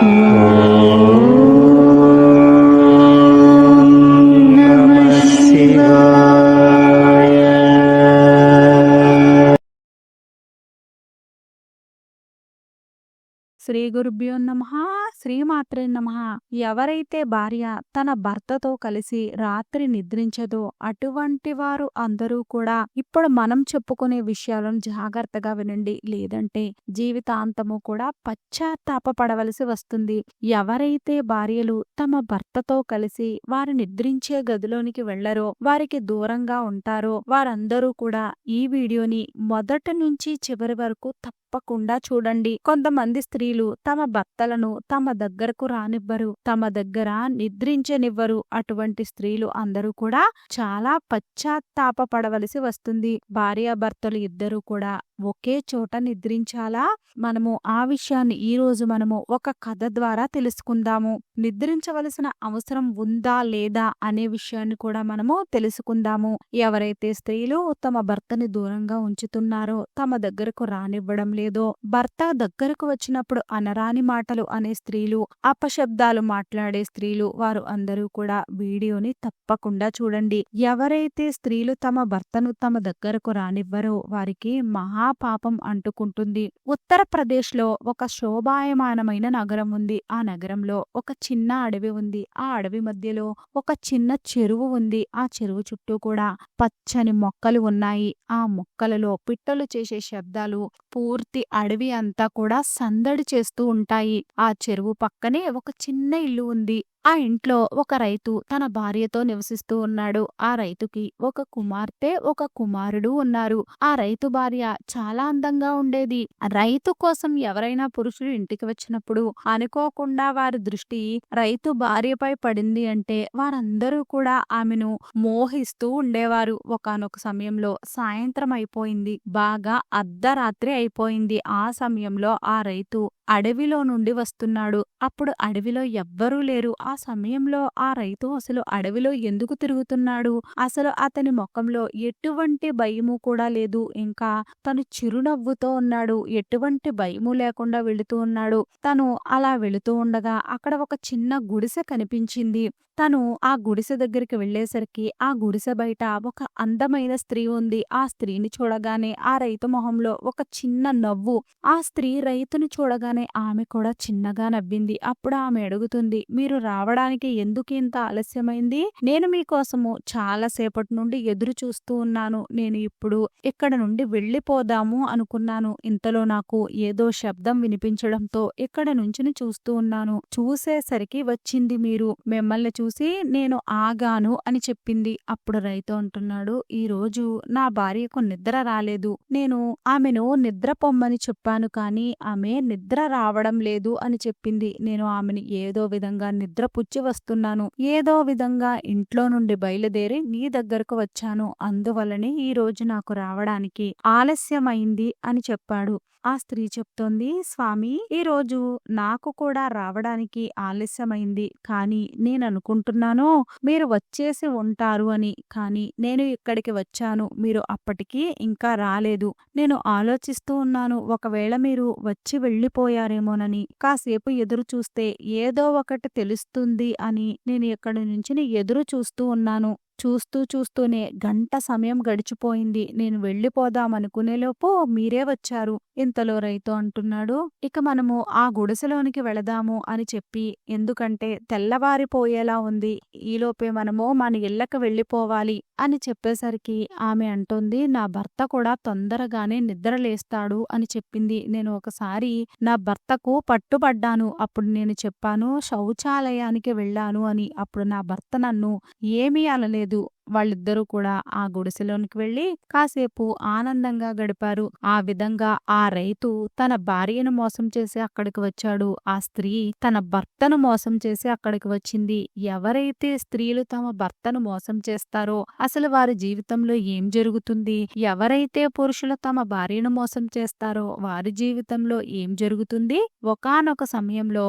నమః శ్రీ గురుభ్యో నమ శ్రీమాత్రే నమ. ఎవరైతే భార్య తన భర్తతో కలిసి రాత్రి నిద్రించదో అటువంటి వారు అందరూ కూడా ఇప్పుడు మనం చెప్పుకునే విషయాలను జాగ్రత్తగా వినండి. లేదంటే జీవితాంతము కూడా పశ్చాత్తాపపడవలసి వస్తుంది. ఎవరైతే భార్యలు తమ భర్తతో కలిసి వారు నిద్రించే గదిలోనికి వెళ్ళరో వారికి దూరంగా ఉంటారో వారందరూ కూడా ఈ వీడియోని మొదటి నుంచి చివరి వరకు తప్ప తప్పకుండా చూడండి. కొంతమంది స్త్రీలు తమ భర్తలను తమ దగ్గరకు రానివ్వరు. తమ దగ్గర నిద్రించనివ్వరు. అటువంటి స్త్రీలు అందరూ కూడా చాలా పశ్చాత్తాపపడవలసి వస్తుంది. భార్యాభర్తలు ఇద్దరు కూడా ఒకే చోట నిద్రించాలా? మనము ఆ విషయాన్ని ఈ రోజు మనము ఒక కథ ద్వారా తెలుసుకుందాము. నిద్రించవలసిన అవసరం ఉందా లేదా అనే విషయాన్ని కూడా మనము తెలుసుకుందాము. ఎవరైతే స్త్రీలు తమ భర్తని దూరంగా ఉంచుతున్నారో తమ దగ్గరకు రానివ్వడం లేదో భర్త దగ్గరకు వచ్చినప్పుడు అనరాని మాటలు అనే స్త్రీలు అపశబ్దాలు మాట్లాడే స్త్రీలు వారు అందరూ కూడా వీడియోని తప్పకుండా చూడండి. ఎవరైతే స్త్రీలు తమ భర్తను తమ దగ్గరకు రానివ్వరో వారికి మహాపాపం అంటుకుంటుంది. ఉత్తరప్రదేశ్లో ఒక శోభాయమానమైన నగరం ఉంది. ఆ నగరంలో ఒక చిన్న అడవి ఉంది. ఆ అడవి మధ్యలో ఒక చిన్న చెరువు ఉంది. ఆ చెరువు చుట్టూ కూడా పచ్చని మొక్కలు ఉన్నాయి. ఆ మొక్కలలో పిట్టలు చేసే శబ్దాలు పూర్తి అడవి అంతా కూడా సందడి చేస్తూ ఉంటాయి. ఆ చెరువు పక్కనే ఒక చిన్న ఇల్లు ఉంది. ఆ ఇంట్లో ఒక రైతు తన భార్యతో నివసిస్తూ ఉన్నాడు. ఆ రైతుకి ఒక కుమార్తె ఒక కుమారుడు ఉన్నారు. ఆ రైతు భార్య చాలా అందంగా ఉండేది. రైతు కోసం ఎవరైనా పురుషుడు ఇంటికి వచ్చినప్పుడు అనుకోకుండా వారి దృష్టి రైతు భార్యపై పడింది అంటే వారందరూ కూడా ఆమెను మోహిస్తూ ఉండేవారు. ఒకానొక సమయంలో సాయంత్రం అయిపోయింది. బాగా అర్ధరాత్రి అయిపోయింది. ఆ సమయంలో ఆ రైతు అడవిలో నుండి వస్తున్నాడు. అప్పుడు అడవిలో ఎవ్వరూ లేరు. ఆ సమయంలో ఆ రైతు అసలు అడవిలో ఎందుకు తిరుగుతున్నాడు? అసలు అతని ముఖంలో ఎటువంటి భయము కూడా లేదు. ఇంకా తను చిరునవ్వుతో ఉన్నాడు. ఎటువంటి భయము లేకుండా వెళుతూ ఉన్నాడు. తను అలా వెళుతూ ఉండగా అక్కడ ఒక చిన్న గుడిసె కనిపించింది. తను ఆ గుడిసె దగ్గరికి వెళ్ళేసరికి ఆ గుడిసె బయట ఒక అందమైన స్త్రీ ఉంది. ఆ స్త్రీని చూడగానే ఆ రైతు మొహంలో ఒక చిన్న నవ్వు. ఆ స్త్రీ రైతుని చూడగానే ఆమె కూడా చిన్నగా నవ్వింది. అప్పుడు ఆమె అడుగుతుంది మీరు రావడానికి ఎందుకు ఇంత ఆలస్యమైంది? నేను మీకోసము చాలా సేపటి నుండి ఎదురు చూస్తూ ఉన్నాను. నేను ఇప్పుడు ఇక్కడ నుండి వెళ్ళిపోదాము అనుకున్నాను. ఇంతలో నాకు ఏదో శబ్దం వినిపించడంతో ఇక్కడ నుంచిని చూస్తూ ఉన్నాను. చూసేసరికి వచ్చింది మీరు. మిమ్మల్ని చూసి నేను ఆగాను అని చెప్పింది. అప్పుడు రైతు అంటున్నాడు ఈ రోజు నా భార్యకు నిద్ర రాలేదు. నేను ఆమెను నిద్ర పొమ్మని చెప్పాను కానీ ఆమె నిద్ర రావడం లేదు అని చెప్పింది. నేను ఆమెని ఏదో విధంగా నిద్ర పుచ్చి వస్తున్నాను. ఏదో విధంగా ఇంట్లో నుండి బయలుదేరి నీ దగ్గరకు వచ్చాను. అందువల్లనే ఈ రోజు నాకు రావడానికి ఆలస్యమైంది అని చెప్పాడు. ఆ స్త్రీ చెప్తోంది స్వామి ఈ రోజు నాకు కూడా రావడానికి ఆలస్యమైంది. కానీ నేను అనుకుంటున్నాను మీరు వచ్చేసి ఉంటారు అని. కానీ నేను ఇక్కడికి వచ్చాను. మీరు అప్పటికీ ఇంకా రాలేదు. నేను ఆలోచిస్తూ ఉన్నాను. ఒకవేళ మీరు వచ్చి వెళ్ళిపోయారేమోనని. కాసేపు ఎదురు చూస్తే ఏదో ఒకటి తెలుస్తుంది అని నేను ఇక్కడి నుంచి ఎదురు చూస్తూ ఉన్నాను. చూస్తూ చూస్తూనే గంట సమయం గడిచిపోయింది. నేను వెళ్ళిపోదామనుకునేలోపు మీరే వచ్చారు. ఇంతలో రైతు అంటున్నాడు ఇక మనము ఆ గుడిసెలోనికి వెళదాము అని చెప్పి. ఎందుకంటే తెల్లవారిపోయేలా ఉంది. ఈలోపే మనము మన ఇళ్ళకి వెళ్ళిపోవాలి అని చెప్పేసరికి ఆమె అంటుంది నా భర్త కూడా తొందరగానే నిద్రలేస్తాడు అని చెప్పింది. నేను ఒకసారి నా భర్తకు పట్టుబడ్డాను అప్పుడు నేను చెప్పాను శౌచాలయానికి వెళ్ళాను అని. అప్పుడు నా భర్త నన్ను ఏమీ అనలేదు వాళ్ళిద్దరూ కూడా ఆ గుడిసెలోనికి వెళ్ళి కాసేపు ఆనందంగా గడిపారు. ఆ విధంగా ఆ రైతు తన భార్యను మోసం చేసి అక్కడికి వచ్చాడు. ఆ స్త్రీ తన భర్తను మోసం చేసి అక్కడికి వచ్చింది. ఎవరైతే స్త్రీలు తమ భర్తను మోసం చేస్తారో అసలు వారి జీవితంలో ఏం జరుగుతుంది? ఎవరైతే పురుషులు తమ భార్యను మోసం చేస్తారో వారి జీవితంలో ఏం జరుగుతుంది? ఒకానొక సమయంలో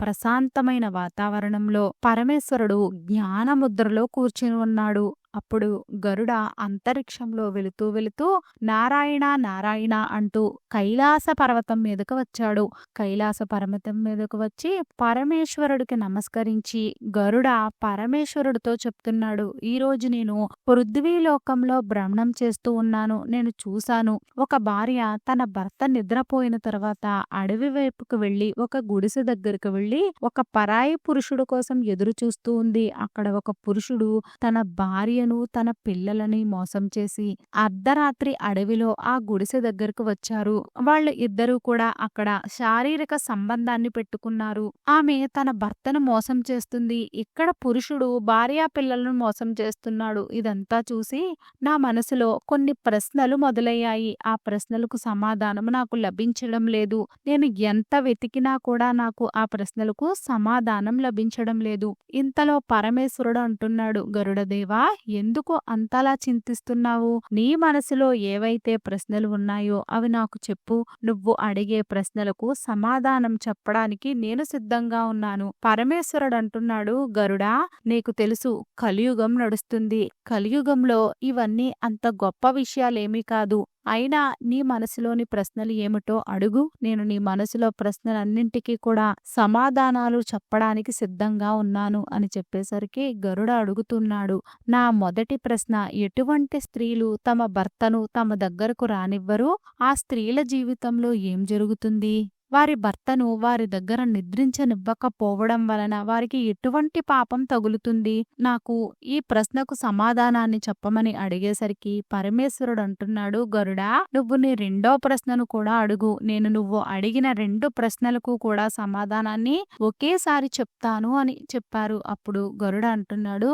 ప్రశాంతమైన వాతావరణంలో పరమేశ్వరుడు జ్ఞానముద్రలో కూర్చుని ఉన్నాడు. అప్పుడు గరుడ అంతరిక్షంలో వెళుతూ వెళుతూ నారాయణ నారాయణ అంటూ కైలాస పర్వతం మీదకు వచ్చాడు. కైలాస పర్వతం మీదకు వచ్చి పరమేశ్వరుడికి నమస్కరించి గరుడ పరమేశ్వరుడితో చెప్తున్నాడు ఈ రోజు నేను పృథ్వీలోకంలో భ్రమణం చేస్తూ ఉన్నాను నేను చూశాను. ఒక భార్య తన భర్త నిద్రపోయిన తర్వాత అడవి వైపుకు వెళ్ళి ఒక గుడిసె దగ్గరకు వెళ్ళి ఒక పరాయి పురుషుడు కోసం ఎదురు చూస్తూ ఉంది. అక్కడ ఒక పురుషుడు తన భార్య భార్యను తన పిల్లలని మోసం చేసి అర్ధరాత్రి అడవిలో ఆ గుడిసె దగ్గరకు వచ్చారు. వాళ్ళు ఇద్దరూ కూడా అక్కడ శారీరక సంబంధాన్ని పెట్టుకున్నారు. ఆమె తన భర్తను మోసం చేస్తుంది. ఇక్కడ పురుషుడు భార్యా పిల్లలను మోసం చేస్తున్నాడు. ఇదంతా చూసి నా మనసులో కొన్ని ప్రశ్నలు మొదలయ్యాయి. ఆ ప్రశ్నలకు సమాధానం నాకు లభించడం లేదు. నేను ఎంత వెతికినా కూడా నాకు ఆ ప్రశ్నలకు సమాధానం లభించడం లేదు. ఇంతలో పరమేశ్వరుడు అంటున్నాడు గరుడదేవా ఎందుకు అంతలా చింతిస్తున్నావు? నీ మనసులో ఏవైతే ప్రశ్నలు ఉన్నాయో అవి నాకు చెప్పు. నువ్వు అడిగే ప్రశ్నలకు సమాధానం చెప్పడానికి నేను సిద్ధంగా ఉన్నాను. పరమేశ్వరుడు అంటున్నాడు గరుడా నీకు తెలుసు కలియుగం నడుస్తుంది. కలియుగంలో ఇవన్నీ అంత గొప్ప విషయాలేమీ కాదు. అయినా నీ మనసులోని ప్రశ్నలు ఏమిటో అడుగు. నేను నీ మనసులో ప్రశ్నలన్నింటికీ కూడా సమాధానాలు చెప్పడానికి సిద్ధంగా ఉన్నాను అని చెప్పేసరికి గరుడ అడుగుతున్నాడు. నా మొదటి ప్రశ్న ఎటువంటి స్త్రీలు తమ భర్తను తమ దగ్గరకు రానివ్వరు? ఆ స్త్రీల జీవితంలో ఏం జరుగుతుంది? వారి భర్తను వారి దగ్గర నిద్రించనివ్వకపోవడం వలన వారికి ఎటువంటి పాపం తగులుతుంది? నాకు ఈ ప్రశ్నకు సమాధానాన్ని చెప్పమని అడిగేసరికి పరమేశ్వరుడు అంటున్నాడు గరుడా నువ్వు నీ రెండో ప్రశ్నను కూడా అడుగు. నేను నువ్వు అడిగిన రెండు ప్రశ్నలకు కూడా సమాధానాన్ని ఒకేసారి చెప్తాను అని చెప్పారు. అప్పుడు గరుడ అంటున్నాడు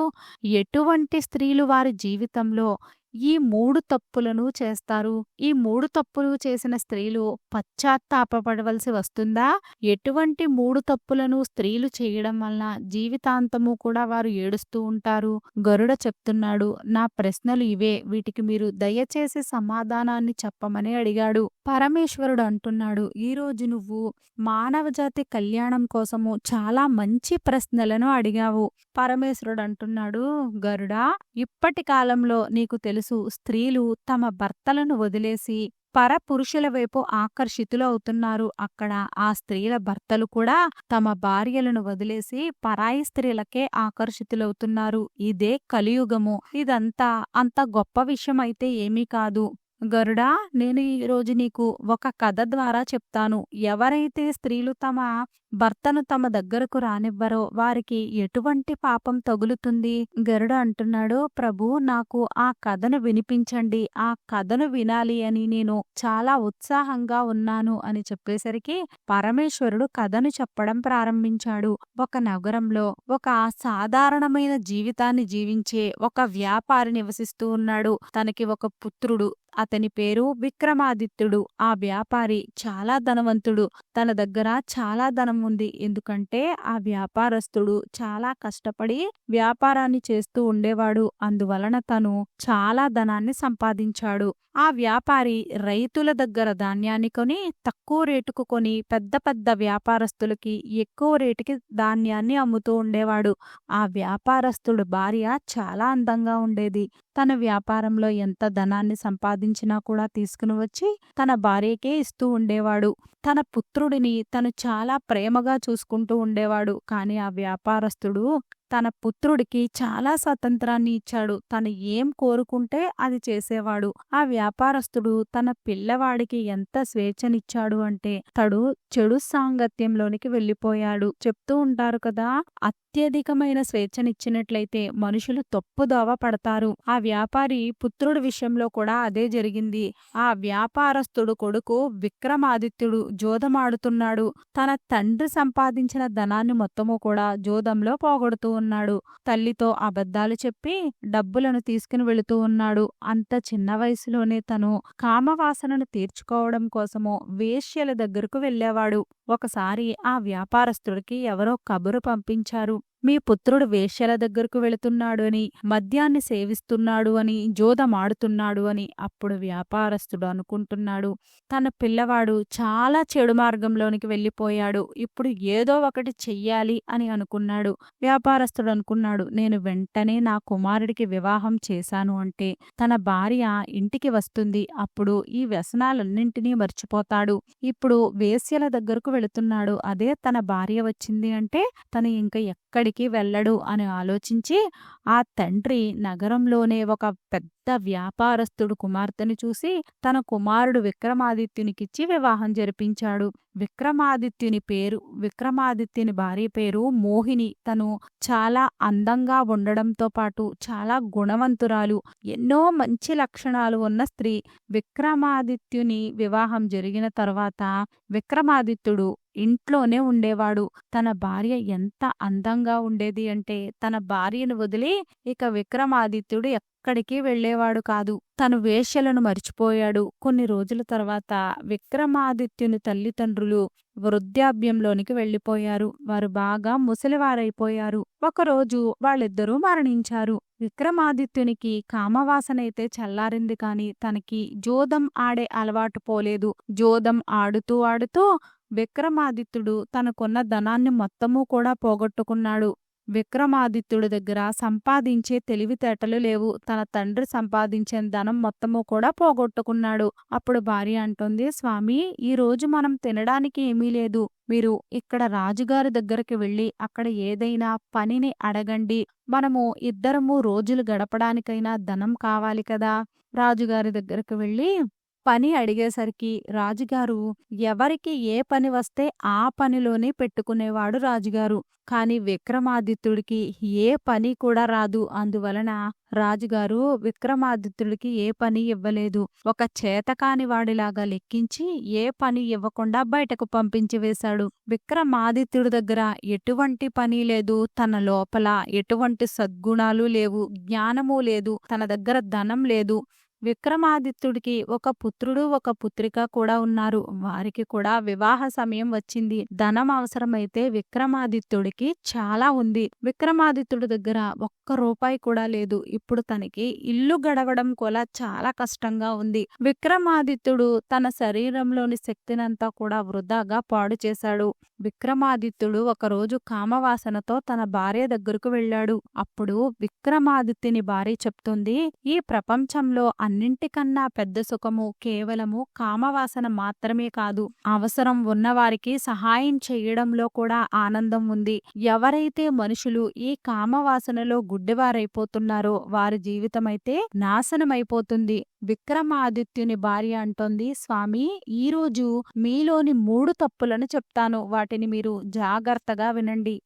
ఎటువంటి స్త్రీలు వారి జీవితంలో ఈ మూడు తప్పులను చేస్తారు. ఈ మూడు తప్పులు చేసిన స్త్రీలు పశ్చాత్తాపడవలసి వస్తుందా? ఎటువంటి మూడు తప్పులను స్త్రీలు చేయడం వలన జీవితాంతము కూడా వారు ఏడుస్తూ ఉంటారు? గరుడ చెప్తున్నాడు నా ప్రశ్నలు ఇవే. వీటికి మీరు దయచేసి సమాధానాన్ని చెప్పమని అడిగాడు. పరమేశ్వరుడు అంటున్నాడు ఈ రోజు నువ్వు మానవజాతి కళ్యాణం కోసము చాలా మంచి ప్రశ్నలను అడిగావు. పరమేశ్వరుడు అంటున్నాడు గరుడా ఇప్పటి కాలంలో నీకు తెలుసు స్త్రీలు తమ భర్తలను వదిలేసి పరపురుషుల వైపు ఆకర్షితులవుతున్నారు అక్కడ ఆ స్త్రీల భర్తలు కూడా తమ భార్యలను వదిలేసి పరాయి స్త్రీలకే ఆకర్షితులవుతున్నారు. ఇదే కలియుగము. ఇదంతా అంత గొప్ప విషయం అయితే ఏమీ కాదు. గరుడా నేను ఈ రోజు నీకు ఒక కథ ద్వారా చెప్తాను. ఎవరైతే స్త్రీలు తమ భర్తను తమ దగ్గరకు రానివ్వరో వారికి ఎటువంటి పాపం తగులుతుంది? గరుడ అంటున్నాడు ప్రభు నాకు ఆ కథను వినిపించండి. ఆ కథను వినాలి అని నేను చాలా ఉత్సాహంగా ఉన్నాను అని చెప్పేసరికి పరమేశ్వరుడు కథను చెప్పడం ప్రారంభించాడు. ఒక నగరంలో ఒక సాధారణమైన జీవితాన్ని జీవించే ఒక వ్యాపారి నివసిస్తూ ఉన్నాడు. తనకి ఒక పుత్రుడు. అతని పేరు విక్రమాదిత్యుడు. ఆ వ్యాపారి చాలా ధనవంతుడు. తన దగ్గర చాలా ధనం ఉంది. ఎందుకంటే ఆ వ్యాపారస్తుడు చాలా కష్టపడి వ్యాపారాన్ని చేస్తూ ఉండేవాడు. అందువలన తను చాలా ధనాన్ని సంపాదించాడు. ఆ వ్యాపారి రైతుల దగ్గర ధాన్యాన్ని కొని తక్కువ రేటుకు కొని పెద్ద పెద్ద వ్యాపారస్తులకి ఎక్కువ రేటుకి ధాన్యాన్ని అమ్ముతూ ఉండేవాడు. ఆ వ్యాపారస్తుడు భార్య చాలా అందంగా ఉండేది. తన వ్యాపారంలో ఎంత ధనాన్ని సంపాదించినా కూడా తీసుకుని వచ్చి తన భార్యకే ఇస్తూ ఉండేవాడు. తన పుత్రుడిని తను చాలా ప్రేమగా చూసుకుంటూ ఉండేవాడు. కానీ ఆ వ్యాపారస్తుడు తన పుత్రుడికి చాలా స్వతంత్రాన్ని ఇచ్చాడు. తను ఏం కోరుకుంటే అది చేసేవాడు. ఆ వ్యాపారస్తుడు తన పిల్లవాడికి ఎంత స్వేచ్ఛనిచ్చాడు అంటే తడు చెడు సాంగత్యంలోనికి వెళ్ళిపోయాడు. చెప్తూ ఉంటారు కదా అత్యధికమైన స్వేచ్ఛనిచ్చినట్లయితే మనుషులు తప్పుదోవ పడతారు. ఆ వ్యాపారి పుత్రుడి విషయంలో కూడా అదే జరిగింది. ఆ వ్యాపారస్తుడు కొడుకు విక్రమాదిత్యుడు జోదమాడుతున్నాడు. తన తండ్రి సంపాదించిన ధనాన్ని మొత్తము కూడా జోదంలో పోగొడుతూ ఉన్నాడు. తల్లితో అబద్ధాలు చెప్పి డబ్బులను తీసుకుని వెళుతూ ఉన్నాడు. అంత చిన్న వయసులోనే తను కామవాసనను తీర్చుకోవడం కోసము వేశ్యల దగ్గరకు వెళ్ళేవాడు. ఒకసారి ఆ వ్యాపారస్తుడికి ఎవరో కబురు పంపించారు. మీ పుత్రుడు వేశ్యల దగ్గరకు వెళుతున్నాడు అని మద్యాన్ని సేవిస్తున్నాడు అని జోదమాడుతున్నాడు అని అప్పుడు వ్యాపారస్తుడు అనుకుంటున్నాడు. తన పిల్లవాడు చాలా చెడు మార్గంలోనికి వెళ్ళిపోయాడు. ఇప్పుడు ఏదో ఒకటి చెయ్యాలి అని అనుకున్నాడు. వ్యాపారస్తుడు అనుకున్నాడు నేను వెంటనే నా కుమారుడికి వివాహం చేశాను అంటే తన భార్య ఇంటికి వస్తుంది. అప్పుడు ఈ వ్యసనాలన్నింటినీ మర్చిపోతాడు. ఇప్పుడు వేశ్యల దగ్గరకు వెళుతున్నాడు. అదే తన భార్య వచ్చింది అంటే తను ఇంకా ఎక్కడికి వెళ్ళడు అని ఆలోచించి ఆ తండ్రి నగరంలోనే ఒక పెద్ద వ్యాపారస్తుడు కుమార్తెను చూసి తన కుమారుడు విక్రమాదిత్యునికిచ్చి వివాహం జరిపించాడు. విక్రమాదిత్యుని పేరు విక్రమాదిత్యుని భార్య పేరు మోహిని. తను చాలా అందంగా ఉండడంతో పాటు చాలా గుణవంతురాలు. ఎన్నో మంచి లక్షణాలు ఉన్న స్త్రీ. విక్రమాదిత్యుని వివాహం జరిగిన తర్వాత విక్రమాదిత్యుడు ఇంట్లోనే ఉండేవాడు. తన భార్య ఎంత అందంగా ఉండేది అంటే తన భార్యను వదిలి ఇక విక్రమాదిత్యుడు ఎక్కడికి వెళ్ళేవాడు కాదు. తను వేష్యలను మర్చిపోయాడు. కొన్ని రోజుల తర్వాత విక్రమాదిత్యుని తల్లిదండ్రులు వృద్ధాభ్యంలోనికి వెళ్ళిపోయారు. వారు బాగా ముసలివారైపోయారు. ఒకరోజు వాళ్ళిద్దరూ మరణించారు. విక్రమాదిత్యునికి కామవాసనైతే చల్లారింది కాని తనకి జోదం ఆడే అలవాటు పోలేదు. జోదం ఆడుతూ ఆడుతూ విక్రమాదిత్యుడు తనకున్న ధనాన్ని మొత్తము కూడా పోగొట్టుకున్నాడు. విక్రమాదిత్యుడి దగ్గర సంపాదించే తెలివితేటలు లేవు. తన తండ్రి సంపాదించిన ధనం మొత్తము కూడా పోగొట్టుకున్నాడు. అప్పుడు భార్య అంటుంది స్వామి ఈ రోజు మనం తినడానికి ఏమీ లేదు. మీరు ఇక్కడ రాజుగారి దగ్గరికి వెళ్ళి అక్కడ ఏదైనా పనిని అడగండి. మనము ఇద్దరము రోజులు గడపడానికైనా ధనం కావాలి కదా. రాజుగారి దగ్గరకు వెళ్ళి పని అడిగేసరికి రాజుగారు ఎవరికి ఏ పని వస్తే ఆ పనిలోనే పెట్టుకునేవాడు రాజుగారు. కాని విక్రమాదిత్యుడికి ఏ పని కూడా రాదు. అందువలన రాజుగారు విక్రమాదిత్యుడికి ఏ పని ఇవ్వలేదు. ఒక చేతకాని వాడిలాగా లెక్కించి ఏ పని ఇవ్వకుండా బయటకు పంపించి వేశాడు. విక్రమాదిత్యుడి దగ్గర ఎటువంటి పని లేదు. తన లోపల ఎటువంటి సద్గుణాలు లేవు. జ్ఞానము లేదు. తన దగ్గర ధనం లేదు. విక్రమాదిత్యుడికి ఒక పుత్రుడు ఒక పుత్రిక కూడా ఉన్నారు. వారికి కూడా వివాహ సమయం వచ్చింది. ధనం అవసరమైతే విక్రమాదిత్యుడికి చాలా ఉంది. విక్రమాదిత్యుడి దగ్గర ఒక్క రూపాయి కూడా లేదు. ఇప్పుడు తనకి ఇల్లు గడవడం కూడా చాలా కష్టంగా ఉంది. విక్రమాదిత్యుడు తన శరీరంలోని శక్తినంతా కూడా వృధాగా పాడు చేశాడు. విక్రమాదిత్యుడు ఒకరోజు కామవాసనతో తన భార్య దగ్గరకు వెళ్ళాడు. అప్పుడు విక్రమాదిత్యుని భార్య చెప్తుంది ఈ ప్రపంచంలో అన్నింటికన్నా పెద్ద సుఖము కేవలము కామవాసన మాత్రమే కాదు అవసరం ఉన్నవారికి సహాయం చేయడంలో కూడా ఆనందం ఉంది. ఎవరైతే మనుషులు ఈ కామవాసనలో గుడ్డివారైపోతున్నారో వారి జీవితమైతే నాశనమైపోతుంది. విక్రమాదిత్యుని భార్య అంటోంది స్వామి ఈరోజు మీలోని మూడు తప్పులను చెప్తాను. వాటిని మీరు జాగ్రత్తగా వినండి.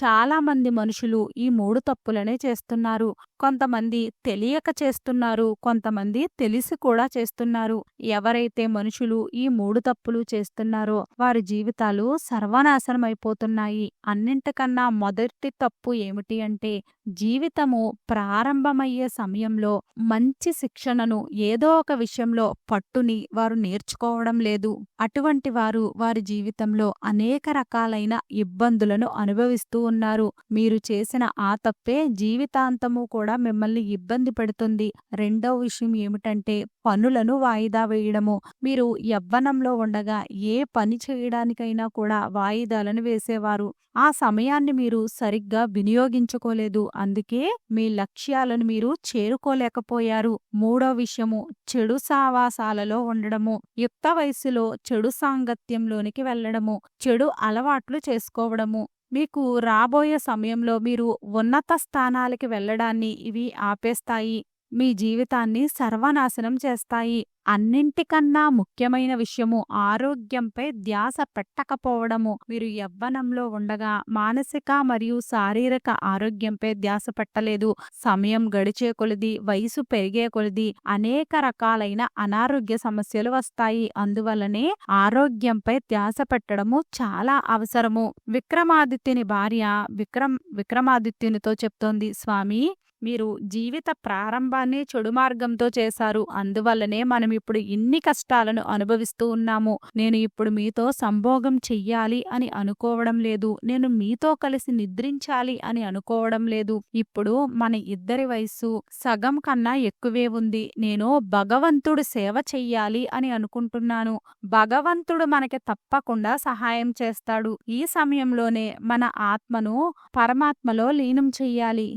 చాలా మంది మనుషులు ఈ మూడు తప్పులనే చేస్తున్నారు. కొంతమంది తెలియక చేస్తున్నారు కొంతమంది తెలిసి కూడా చేస్తున్నారు. ఎవరైతే మనుషులు ఈ మూడు తప్పులు చేస్తున్నారో వారి జీవితాలు సర్వనాశనం అయిపోతున్నాయి అన్నింటికన్నా మొదటి తప్పు ఏమిటి అంటే జీవితము ప్రారంభమయ్యే సమయంలో మంచి శిక్షణను ఏదో ఒక విషయంలో పట్టుని వారు నేర్చుకోవడం లేదు. అటువంటి వారు వారి జీవితంలో అనేక రకాలైన ఇబ్బందులను అనుభవిస్తూ ఉన్నారు. మీరు చేసిన ఆ తప్పే జీవితాంతము కూడా మిమ్మల్ని ఇబ్బంది పెడుతుంది. రెండవ విషయం ఏమిటంటే పనులను వాయిదా వేయడము. మీరు యవ్వనంలో ఉండగా ఏ పని చేయడానికైనా కూడా వాయిదాలను వేసేవారు. ఆ సమయాన్ని మీరు సరిగ్గా వినియోగించుకోలేదు. అందుకే మీ లక్ష్యాలను మీరు చేరుకోలేకపోయారు. మూడో విషయము చెడు సావాసాలలో ఉండడము. యుక్త వయసులో చెడు సాంగత్యంలోనికి వెళ్ళడము. చెడు అలవాట్లు చేసుకోవడము. మీకు రాబోయే సమయంలో మీరు ఉన్నత స్థానాలకి వెళ్ళడాన్ని ఇవి ఆపేస్తాయి. మీ జీవితాన్ని సర్వనాశనం చేస్తాయి. అన్నింటికన్నా ముఖ్యమైన విషయము ఆరోగ్యంపై ధ్యాస పెట్టకపోవడము. మీరు యవ్వనంలో ఉండగా మానసిక మరియు శారీరక ఆరోగ్యంపై ధ్యాస పెట్టలేదు. సమయం గడిచే కొలిది వయసు పెరిగే కొలిది అనేక రకాలైన అనారోగ్య సమస్యలు వస్తాయి. అందువలనే ఆరోగ్యంపై ధ్యాస పెట్టడము చాలా అవసరము. విక్రమాదిత్యుని భార్య విక్రమ్ విక్రమాదిత్యునితో చెప్తోంది స్వామి మీరు జీవిత ప్రారంభాన్ని చెడు మార్గంతో చేశారు. అందువల్లనే మనం ఇప్పుడు ఇన్ని కష్టాలను అనుభవిస్తూ ఉన్నాము. నేను ఇప్పుడు మీతో సంభోగం చెయ్యాలి అని అనుకోవడం లేదు. నేను మీతో కలిసి నిద్రించాలి అని అనుకోవడం లేదు. ఇప్పుడు మన ఇద్దరి వయస్సు సగం కన్నా ఎక్కువే ఉంది. నేను భగవంతుడు సేవ చెయ్యాలి అని అనుకుంటున్నాను. భగవంతుడు మనకి తప్పకుండా సహాయం చేస్తాడు. ఈ సమయంలోనే మన ఆత్మను పరమాత్మలో లీనం చెయ్యాలి.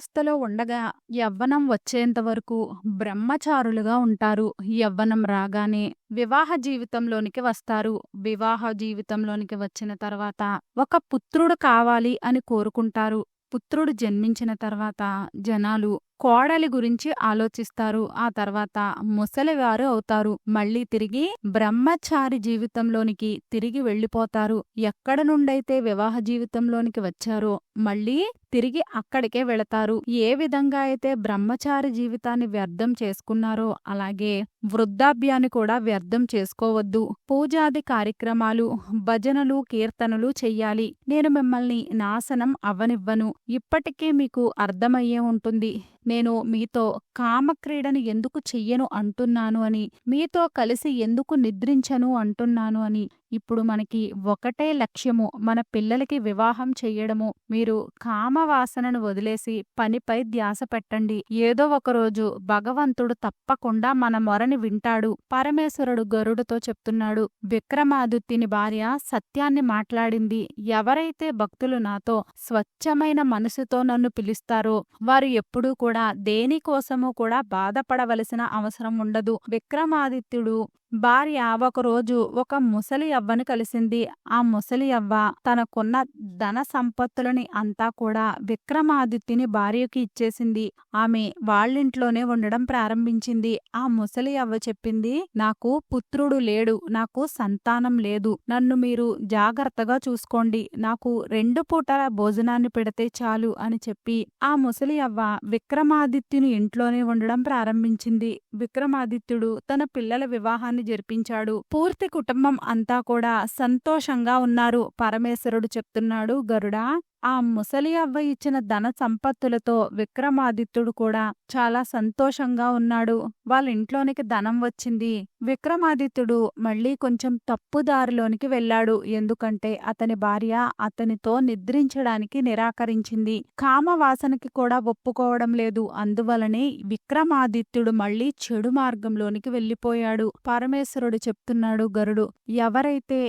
బాల్యావస్థలో ఉండగా యవ్వనం వచ్చేంత వరకు బ్రహ్మచారులుగా ఉంటారు. యవ్వనం రాగానే వివాహ జీవితంలోనికి వస్తారు. వివాహ జీవితంలోనికి వచ్చిన తర్వాత ఒక పుత్రుడు కావాలి అని కోరుకుంటారు. పుత్రుడు జన్మించిన తర్వాత జనాలు కోడలి గురించి ఆలోచిస్తారు. ఆ తర్వాత ముసలివారు అవుతారు. మళ్ళీ తిరిగి బ్రహ్మచారి జీవితంలోనికి తిరిగి వెళ్ళిపోతారు. ఎక్కడ నుండైతే వివాహ జీవితంలోనికి వచ్చారో మళ్ళీ తిరిగి అక్కడికే వెళతారు. ఏ విధంగా అయితే బ్రహ్మచారి జీవితాన్ని వ్యర్థం చేసుకున్నారో అలాగే వృద్ధాభ్యాన్ని కూడా వ్యర్థం చేసుకోవద్దు. పూజాది కార్యక్రమాలు భజనలు కీర్తనలు చెయ్యాలి. నేను మిమ్మల్ని నాశనం అవ్వనివ్వను ఇప్పటికే మీకు అర్థమయ్యే ఉంటుంది. నేను మీతో కామక్రీడను ఎందుకు చెయ్యను అంటున్నాను అని మీతో కలిసి ఎందుకు నిద్రించను అంటున్నాను అని ఇప్పుడు మనకి ఒకటే లక్ష్యము మన పిల్లలకి వివాహం చెయ్యడము. మీరు కామవాసనను వదిలేసి పనిపై ధ్యాస పెట్టండి. ఏదో ఒకరోజు భగవంతుడు తప్పకుండా మన మొరని వింటాడు. పరమేశ్వరుడు గరుడుతో చెప్తున్నాడు విక్రమాదిత్యుని భార్య సత్యాన్ని మాట్లాడింది. ఎవరైతే భక్తులు నాతో స్వచ్ఛమైన మనసుతో నన్ను పిలుస్తారో వారు ఎప్పుడూ కూడా దేనికోసమూ కూడా బాధపడవలసిన అవసరం ఉండదు. విక్రమాదిత్యుడు భార్య ఒకరోజు ఒక ముసలి అవ్వను కలిసింది. ఆ ముసలి అవ్వ తనకున్న ధన సంపత్తులని అంతా కూడా విక్రమాదిత్యుని భార్యకి ఇచ్చేసింది. ఆమె వాళ్ళింట్లోనే ఉండడం ప్రారంభించింది. ఆ ముసలి అవ్వ చెప్పింది నాకు పుత్రుడు లేడు నాకు సంతానం లేదు. నన్ను మీరు జాగ్రత్తగా చూసుకోండి. నాకు రెండు పూటల భోజనాన్ని పెడితే చాలు అని చెప్పి ఆ ముసలి అవ్వ విక్రమాదిత్యుని ఇంట్లోనే ఉండడం ప్రారంభించింది. విక్రమాదిత్యుడు తన పిల్లల వివాహాన్ని జరిపించాడు. పూర్తి కుటుంబం అంతా కూడా సంతోషంగా ఉన్నారు. పరమేశ్వరుడు చెప్తున్నాడు గరుడా ఆ ముసలి అవ్వ ఇచ్చిన ధన సంపత్తులతో విక్రమాదిత్యుడు కూడా చాలా సంతోషంగా ఉన్నాడు. వాళ్ళ ఇంట్లోనికి ధనం వచ్చింది. విక్రమాదిత్యుడు మళ్ళీ కొంచెం తప్పుదారిలోనికి వెళ్ళాడు. ఎందుకంటే అతని భార్య అతనితో నిద్రించడానికి నిరాకరించింది. కామవాసనకి కూడా ఒప్పుకోవడం లేదు. అందువలనే విక్రమాదిత్యుడు మళ్ళీ చెడు మార్గంలోనికి వెళ్ళిపోయాడు. పరమేశ్వరుడు చెప్తున్నాడు గరుడు ఎవరైతే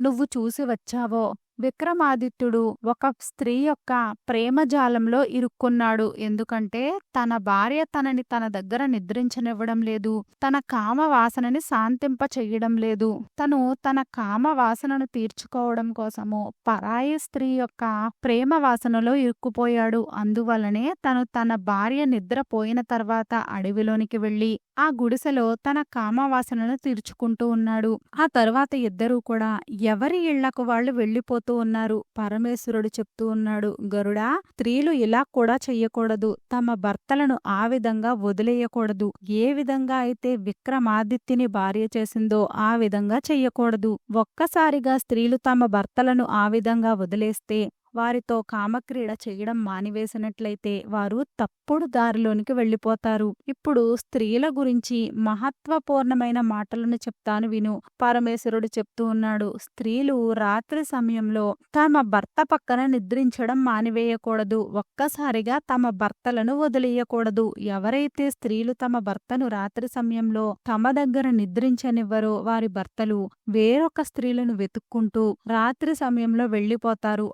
నువ్వు చూసి వచ్చావో విక్రమాదిత్యుడు ఒక స్త్రీ యొక్క ప్రేమజాలంలో ఇరుక్కున్నాడు. ఎందుకంటే తన భార్య తనని తన దగ్గర నిద్రించనివ్వడం లేదు. తన కామ వాసనని శాంతింప చెయ్యడం లేదు. తను తన కామ వాసనను తీర్చుకోవడం కోసము పరాయి స్త్రీ యొక్క ప్రేమ వాసనలో ఇరుక్కుపోయాడు. అందువలనే తను తన భార్య నిద్రపోయిన తర్వాత అడవిలోనికి వెళ్ళి ఆ గుడిసెలో తన కామవాసనను తీర్చుకుంటూ ఉన్నాడు. ఆ తరువాత ఇద్దరూ కూడా ఎవరి ఇళ్ళకు వాళ్ళు చెబుతూ ఉన్నారు. పరమేశ్వరుడు చెప్తూ ఉన్నాడు గరుడా స్త్రీలు ఇలా కూడా చెయ్యకూడదు. తమ భర్తలను ఆ విధంగా వదిలేయకూడదు. ఏ విధంగా అయితే విక్రమాదిత్యని భార్య చేసిందో ఆ విధంగా చెయ్యకూడదు. ఒక్కసారిగా స్త్రీలు తమ భర్తలను ఆ విధంగా వదిలేస్తే వారితో కామక్రీడ చేయడం మానివేసినట్లయితే వారు తప్పుడు దారిలోనికి వెళ్ళిపోతారు. ఇప్పుడు స్త్రీల గురించి మహత్వపూర్ణమైన మాటలను చెప్తాను విను. పరమేశ్వరుడు చెప్తూ ఉన్నాడు స్త్రీలు రాత్రి సమయంలో తమ భర్త పక్కన నిద్రించడం మానివేయకూడదు. ఒక్కసారిగా తమ భర్తలను వదిలేయకూడదు. ఎవరైతే స్త్రీలు తమ భర్తను రాత్రి సమయంలో తమ దగ్గర నిద్రించనివ్వరో వారి భర్తలు వేరొక స్త్రీలను వెతుక్కుంటూ రాత్రి సమయంలో వెళ్ళిపోతారు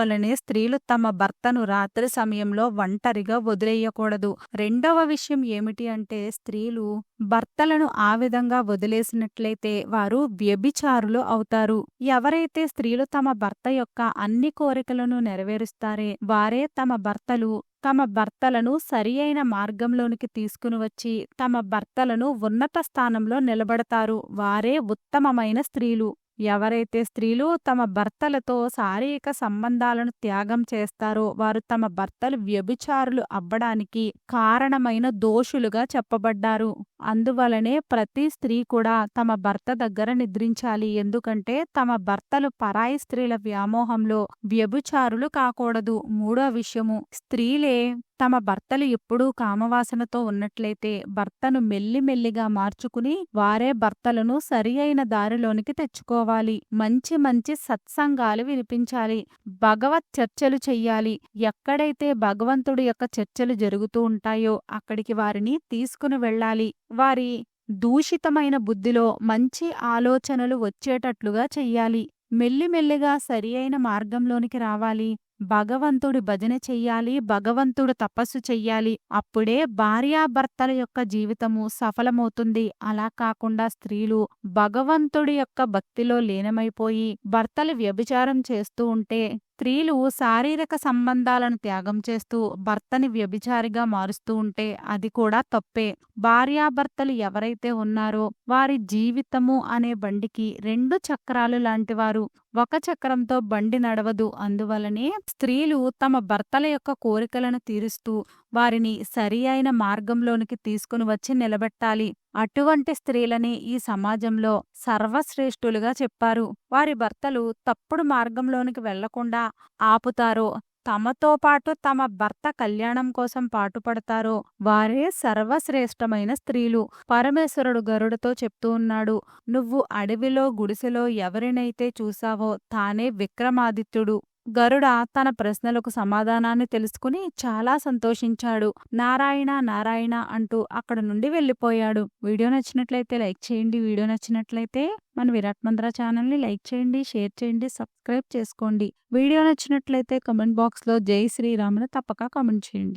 అందువలనే స్త్రీలు తమ భర్తను రాత్రి సమయంలో ఒంటరిగా వదిలేయకూడదు. రెండవ విషయం ఏమిటి అంటే స్త్రీలు భర్తలను ఆ విధంగా వదిలేసినట్లయితే వారు వ్యభిచారులు అవుతారు. ఎవరైతే స్త్రీలు తమ భర్త యొక్క అన్ని కోరికలను నెరవేరుస్తారే వారే తమ భర్తలు తమ భర్తలను సరి అయిన మార్గంలోనికి తీసుకుని వచ్చి తమ భర్తలను ఉన్నత స్థానంలో నిలబడతారు. వారే ఉత్తమమైన స్త్రీలు. ఎవరైతే స్త్రీలు తమ భర్తలతో శారీరక సంబంధాలను త్యాగం చేస్తారో వారు తమ భర్తలు వ్యభిచారులు అవ్వడానికి కారణమైన దోషులుగా చెప్పబడ్డారు. అందువలనే ప్రతి స్త్రీ కూడా తమ భర్త దగ్గర నిద్రించాలి. ఎందుకంటే తమ భర్తలు పరాయి స్త్రీల వ్యామోహంలో వ్యభిచారులు కాకూడదు. మూడో విషయము స్త్రీలే తమ భర్తలు ఎప్పుడూ కామవాసనతో ఉన్నట్లయితే భర్తను మెల్లిమెల్లిగా మార్చుకుని వారే భర్తలను సరి అయిన దారిలోనికి తెచ్చుకోవాలి. మంచి మంచి సత్సంగాలు వినిపించాలి. భగవత్ చర్చలు చెయ్యాలి. ఎక్కడైతే భగవంతుడి యొక్క చర్చలు జరుగుతూ ఉంటాయో అక్కడికి వారిని తీసుకుని వెళ్ళాలి. వారి దూషితమైన బుద్ధిలో మంచి ఆలోచనలు వచ్చేటట్లుగా చెయ్యాలి. మెల్లిమెల్లిగా సరి అయిన మార్గంలోనికి రావాలి. భగవంతుడి భజన చెయ్యాలి భగవంతుడు తపస్సు చెయ్యాలి అప్పుడే భార్యాభర్తల యొక్క జీవితము సఫలమవుతుంది. అలా కాకుండా స్త్రీలు భగవంతుడి యొక్క భక్తిలో లీనమైపోయి భర్తలు వ్యభిచారం చేస్తూ ఉంటే స్త్రీలు శారీరక సంబంధాలను త్యాగం చేస్తూ భర్తని వ్యభిచారిగా మారుస్తూ ఉంటే అది కూడా తప్పే. భార్యాభర్తలు ఎవరైతే ఉన్నారో వారి జీవితము అనే బండికి రెండు చక్రాలు లాంటివారు. ఒక చక్రంతో బండి నడవదు. అందువలనే స్త్రీలు తమ భర్తల యొక్క కోరికలను తీరుస్తూ వారిని సరి అయిన మార్గంలోనికి తీసుకుని వచ్చి నిలబెట్టాలి. అటువంటి స్త్రీలని ఈ సమాజంలో సర్వశ్రేష్ఠులుగా చెప్పారు. వారి భర్తలు తప్పుడు మార్గంలోనికి వెళ్ళకుండా ఆపుతారో తమతో పాటు తమ భర్త కళ్యాణం కోసం పాటుపడతారో వారే సర్వశ్రేష్టమైన స్త్రీలు. పరమేశ్వరుడు గరుడతో చెప్తూ ఉన్నాడు నువ్వు అడవిలో గుడిసెలో ఎవరినైతే చూసావో తానే విక్రమాదిత్యుడు. గరుడ తన ప్రశ్నలకు సమాధానాన్ని తెలుసుకుని చాలా సంతోషించాడు. నారాయణ నారాయణ అంటూ అక్కడ నుండి వెళ్ళిపోయాడు. వీడియో నచ్చినట్లయితే లైక్ చేయండి. వీడియో నచ్చినట్లయితే మన విరాట్ మంద్ర ఛానల్ని లైక్ చేయండి షేర్ చేయండి సబ్స్క్రైబ్ చేసుకోండి. వీడియో నచ్చినట్లయితే కమెంట్ బాక్స్లో జై శ్రీరామును తప్పక కమెంట్ చేయండి.